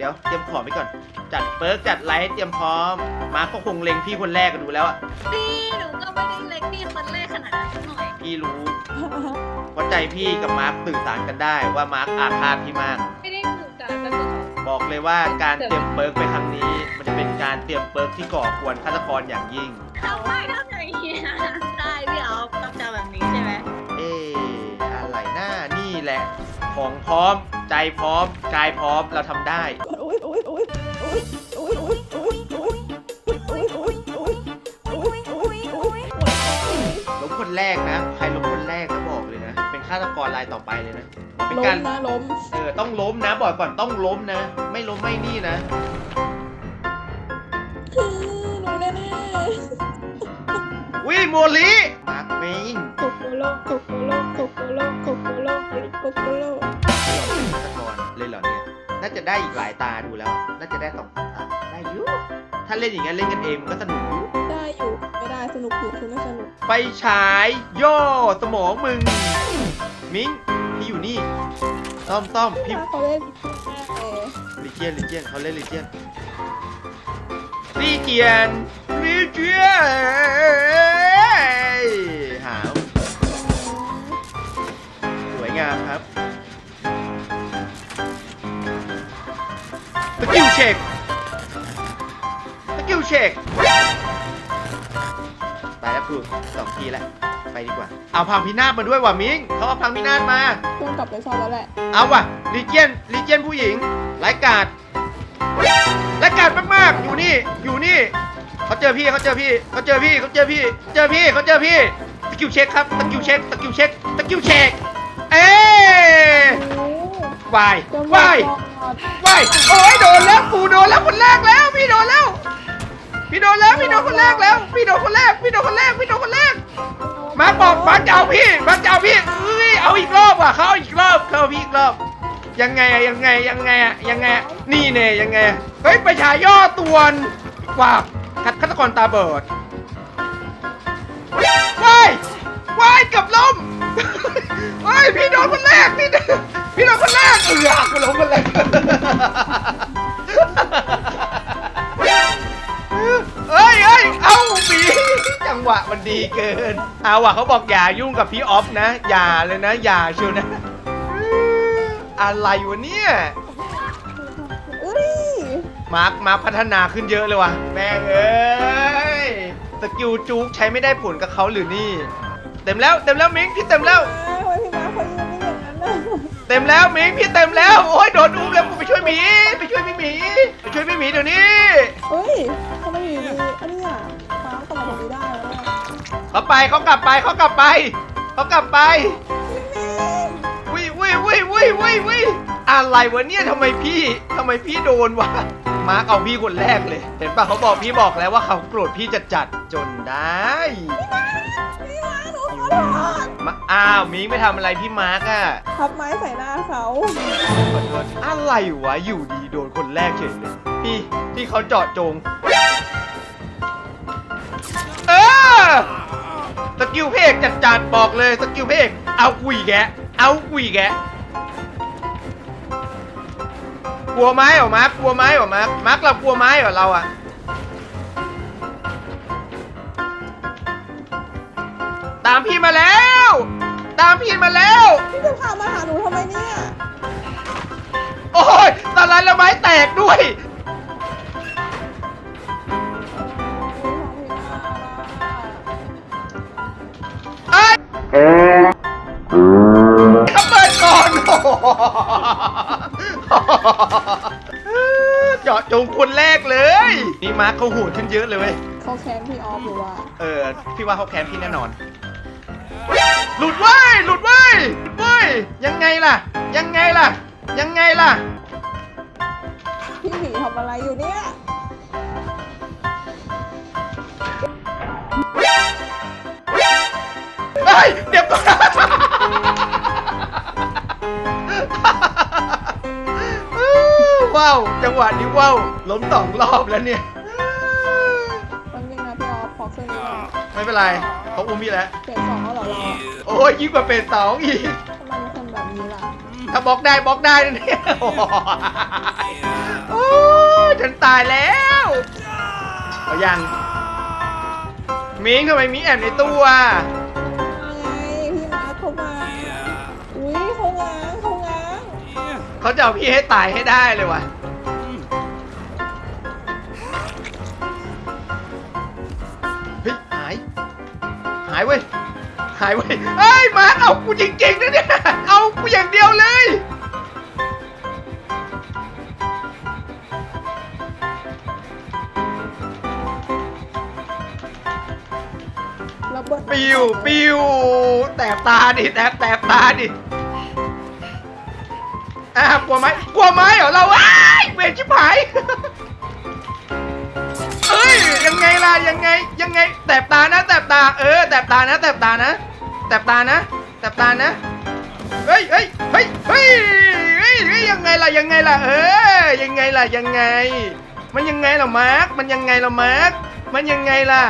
เดี๋ยวเตรียมของไปก่อน จัดเปิร์กจัดไลท์ให้เตรียมพร้อม มาร์คก็คงเล็งพี่คนแรกกันดูแล้วอะพี่หนูก็ไม่ได้เล็กพี่คนแรกขนาดนั้นสักหน่อยพี่รู้ว่าใจพี่กับมาร์คสื่อสารกันได้ว่ามาร์คอาฆาตพี่มาก ไม่ได้ถูกกันกันตลอดบอกเลยว่าการเตรียมเปิร์กไปครั้งนี้ มันจะเป็นการเตรียมเปิร์กที่ก่อกวนฆาตกรอย่างยิ่งทำไมทำอย่างนี้อะได้พี่เอาต้องจำแบบนี้ใช่ไหมเอ๊ะอะไรหน้านี่แหละ ของพร้อม ใจพร้อมกายพร้อมเราทำได้ล้มคนแรกนะ ใครล้มคนแรกก็บอกเลยนะ เป็นฆาตกรรายต่อไปเลยนะ เป็นล้กามรนะล้มเออต้องล้มนะบ่อยก่อนต้องล้มนะ ไม่ล้มไม่นี่นะ คือหนูแน่ๆวิโมลิมาร์คเมง โกโกโลโกโกโลโกโกโลโกโกโลโกโกโล เราเป็นฆาตกรเลยเหรอเนี่ย น่าจะได้อีกหลายตาดูแล้ว น่าจะได้สองสามตา ได้อยุถ้าเล่นอย่างเงี้ยเล่นกันเองมันก็สนุกอยู่ได้อยู่ไม่ได้สนุกอยู่คือไม่สนุกไฟฉายย่อสมองมึง มิงพี่อยู่นี่ ต้อมต้อมพี่ ถ้าเขาเล่นแน่ลิเจียนลิเจียนเขาเล่นลิเจียนลิเจียนลิเจียนหาวสวยงามครับ ช็คสกิลเช็คไปแล้วครูสองทีแล้วไปดีกว่า เอาพังพินาศมาด้วยว่ะมิงเขาเอาพังพินาศมา ต้องกลับไปซ่อนแล้วแหละ เอาว่ะลีเจียนลีเจียนผู้หญิงไร้กาดไร้กาดมากๆ อยู่นี่ อยู่นี่เขาเจอพี่เขาเจอพี่เขาเจอพี่เขาเจอพี่ เจอพี่เขาเจอพี่สกิลเช็คครับสกิลเช็คสกิลเช็คสกิลเช็ค เอ๊ วายวายวายโอ้ยโดนแล้วกูโดนแล้วคนแรกแล้วพี่โดนแล้ว พี่โดนแล้วพี่โดนคนแรกแล้ว พี่โดนคนแรกพี่โดนคนแรกพี่โดนคนแรกมาบอกมาจะเอาพี่มาจะเอาพี่เอ้ยเอาอีกรอบว่ะเขาเอาอีกรอบเขาเอาพี่อีกรอบ ยังไงอะยังไงยังไงอะยังไงอะนี่เน่ยังไงอะเฮ้ยไปฉาย่อตวนว้าวฆาตกรตาเบิดว้ายว้ายกับล้มเฮ้ยพี่โดนคนแรกพี่ พี่โดนคนแรกเออกูล้มคนแรกเอ้ยเอ้ยเอ้าปีจังหวะมันดีเกินเอาว่ะเขาบอกอย่ายุ่งกับพี่ออฟนะ อย่าเลยนะอย่าเชียวนะ อะไรวะเนี่ยอุ้ยมาร์คมาพัฒนาขึ้นเยอะเลยว่ะแม่งเอ้ยสกิลจู๊กใช้ไม่ได้ผลกับเขาหรือนี่ เต็มแล้วเต็มแล้วมิงพี่เต็มแล้ว เต็มแล้วมิงพี่เต็มแล้วโอ้ยโดนอุ้มแล้วกูไปช่วยหมีไปช่วยพี่หมีไปช่วยพี่หมีเดี๋ยวนี้เฮ้ยทำไมอยู่ดีอันนี้อะฟ้ากลับมาตรงนี้ได้แล้วอะเขาไปเขากลับไปเขากลับไปเขากลับไปวิวิวิวิวิวิอะไรวะเนี่ยทำไมพี่ทำไมพี่โดนวะ มาร์กเอาพี่คนแรกเลย เห็นปะเขาบอกพี่บอกแล้วว่าเขาโกรธพี่จัดจัดๆจนได้พี่มาหนูขอโทษมาอ้าวมิงไม่ทำอะไรพี่มาร์กอะทับไม้ใส่หน้าเขาขอโทษอะไรวะอยู่ดีโดนคนแรกเฉยเลยพี่ที่เขาเจาะจง เออสกิลเพกจัดจัดๆบอกเลยสกิลเพกเอากุยแกะเอากุยแกะ กลัวไม้เหรอมาร์คกลัวไม้เหรอมาร์คมาร์คเรากลัวไม้เหรอเราอะตามพี่มาแล้ว ตามพี่มาแล้ว พี่จะพามาหาหนูทำไมเนี่ย โอ้ยตอนนั้นละไม้แตกด้วย มาร์คเขาโหดขึ้นเยอะเลยเว้ยเขาแค้นพี่ออฟหรือว่าเออพี่ว่าเขาแค้นพี่แน่นอน หลุดเว้ยหลุดเว้ยหลุดเว้ยยังไงล่ะ ยังไงล่ะ ยังไงล่ะ พี่หมีทำอะไรอยู่เนี่ย เฮ้ยเดี๋ยวก่อนว้าว จังหวะนี้ว้าวล้มสองรอบแล้วเนี่ย ไม่เป็นไรเขาอุ้มพี่แล้วเปลี่ยนสองแล้วเหรอเราอะโอ้ยยิ่งกว่าเป็นสองอีก ทำไมเป็นคนแบบนี้ล่ะถ้าบล็อกได้บล็อกได้นะเนี่ยโอ้ยโอ้ตายแล้วเอายังมิงทำไมมีแอบในตู้อะมาไงพี่มาร์คเข้ามาอุ้ยเขาง้างเขาง้างเขาจะเอาพี่ให้ตายให้ได้เลยว่ะายเว้ย หายเว้ยเฮ้ยมาเอากูจริงๆนะเนี่ย เอากูอย่างเดียวเลย ระเบิดปิวปิวแตบตาดิแตบแตบตาดิอะกลัวไหมกลัวไหมเหรอเราอ้ายเวรชิบหาย เอ้ยยังไงล่ะยังไงยังไงแตบตานะแตบตาเออแตบตานะแตบตานะแตบตานะแตบตานะเฮ้ยเฮ้ยเฮ้ยเฮ้ยเฮ้ยเฮ้ยยังไงล่ะยังไงล่ะเออยังไงล่ะยังไง มันยังไงล่ะมาร์คมันยังไงล่ะมาร์คมันยังไงล่ะ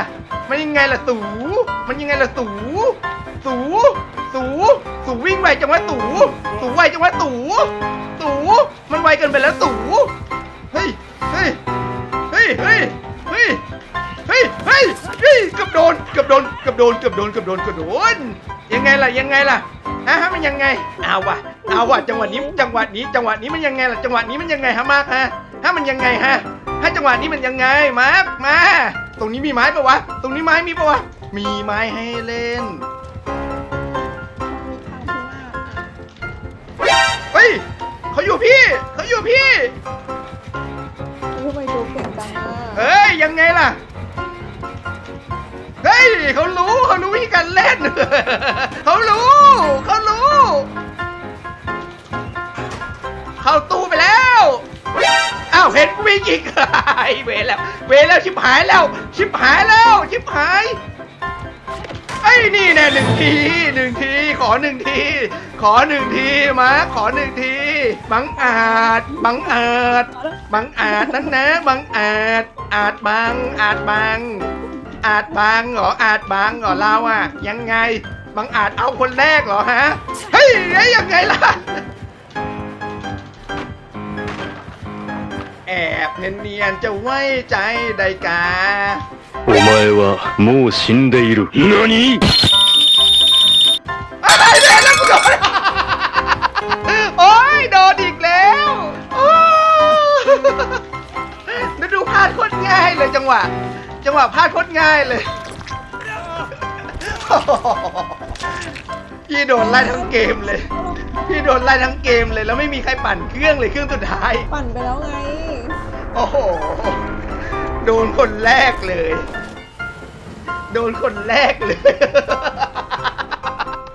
มันยังไงล่ะสูมันยังไงล่ะสูสูสูสูวิ่งไวจังวะสูสูไวจังวะสูสูมันไวเกินไปแล้วสูเฮ้ยเฮ้ยเฮ้ยเฮ้ย เฮ้ยเกือบโดนเกือบโดนเกือบโดนเกือบโดนเกือบโดนเกือบโดน ยังไงล่ะยังไงล่ะฮะฮะมันยังไงเอาวะเอาวะจังหวะนี้จังหวะนี้จังหวะนี้มันยังไงล่ะจังหวะนี้มันยังไงฮะมากฮะฮะมันยังไงฮะฮะจังหวะนี้มันยังไงมาร์คมาตรงนี้มีไม้ปะวะ ตรงนี้ไม้มีปะวะ มีไม้ให้เล่นมีทางพี่มาร์คอะเฮ้ยเขาอยู่พี่เขาอยู่พี่ ทำไมดูเก่งจังอะเฮ้ยยังไงล่ะเฮ้ยเขารู้เขารู้วิธีการเล่น เขารู้เขารู้ เข้าตู้ไปแล้วอ้าวเห็นวิ่งอีกไอเวแล้ว เวแล้วชิบหายแล้ว ชิบหายแล้วชิบหายไอ้นี่แน่หนึ่งทีหนึ่งที ขอหนึ่งที ขอหนึ่งทีมาขอหนึ่งที บังอาจ บังอาจ บังอาจนั้นนะ บังอาจ อาจบังอาจบัง อาจบังเหรอ อาจบังเหรอเราอะยังไง บังอาจเอาคนแรกเหรอฮะ เฮ้ยเฮ้ยยังไงล่ะ แอบเนียนๆจะไว้ใจได้กา お前はもう死んでいる。何 อะไรเนี่ยแล้วกูโดน โอ้ยโดนอีกแล้วโอ้แล้วดูพลาดโคตรง่ายเลยจังหวะ จังหวะพลาดโคตรง่ายเลยพี่โดนไล่ทั้งเกมเลย พี่โดนไล่ทั้งเกมเลยแล้วไม่มีใครปั่นเครื่องเลยเครื่องสุดท้าย ปั่นไปแล้วไง โอ้โห โดนคนแรกเลย โดนคนแรกเลย